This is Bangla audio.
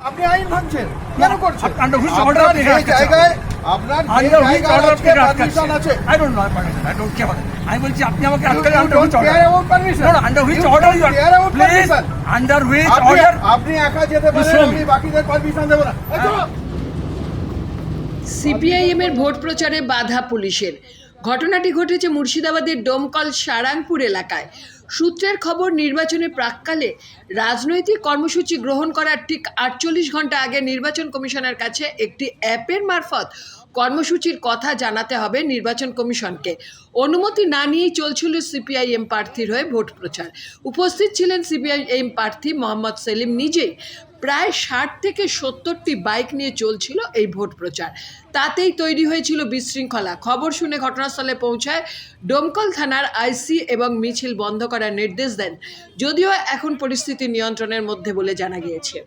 আপনি আইন ভাঙছেন কেন করছেন? আপনার যে? জায়গায় আপনার যে আন্ডার হুইচ জায়গায় আজকে আপনি আছে। I don't know I don't care আমি বলছি আপনি আমাকে under which order under which order you about please under which আপনি অর্ডার আপনি একা যেতে পারেন আমি বাকিদের পারমিশন দেবো না। সিপিআইএম এর ভোট প্রচারে বাধা পুলিশের। ঘটনাটি ঘটেছে মুর্শিদাবাদের ডোমকল সারাংপুর এলাকায়। সূত্রের খবর নির্বাচনের প্রাককালে রাজনৈতিক কর্মসূচি গ্রহণ করার ঠিক আটচল্লিশ ঘণ্টা আগে নির্বাচন কমিশনের কাছে একটি অ্যাপের মারফত কর্মসূচির কথা জানাতে হবে নির্বাচন কমিশনকে। অনুমতি না নিয়েই চলছিল সিপিআইএম প্রার্থীর হয়ে ভোট প্রচার। উপস্থিত ছিলেন সিপিআইএম প্রার্থী মোহাম্মদ সেলিম নিজেই। প্রায় ষাট থেকে সত্তরটি বাইক নিয়ে চলছিল এই ভোট প্রচার। তাতেই তৈরি হয়েছিল বিশৃঙ্খলা। খবর শুনে ঘটনাস্থলে পৌঁছায় ডোমকল থানার আইসি এবং মিছিল বন্ধ করার নির্দেশ দেন। যদিও এখন পরিস্থিতি নিয়ন্ত্রণের মধ্যে বলে জানা গিয়েছে।